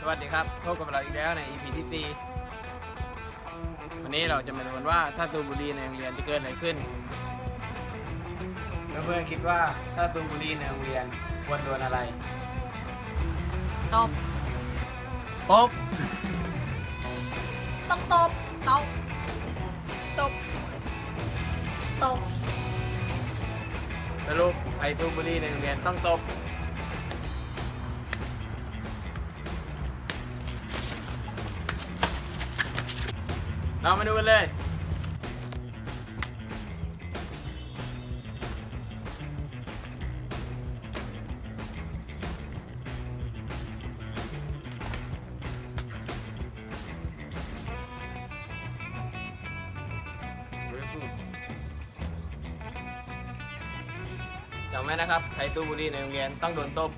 สวัสดีครับ พบกับเราอีกแล้วใน EP ที่สี่วันนี้เราจะมาดูกันว่าถ้าสูบบุหรี่ในโรงเรียนจะเกิดอะไรขึ้น เพื่อนๆคิดว่าถ้าสูบบุหรี่ในโรงเรียนควรโดนอะไร ตบ ตบ ต้องตบ ตบ ตบ ตบ สรุปใครสูบุรีในโรงเรียนต้องตบเรามาดูกันเลย จำไว้นะครับ ใครสูบบุหรี่ในโรงเรียนต้องโดนตบ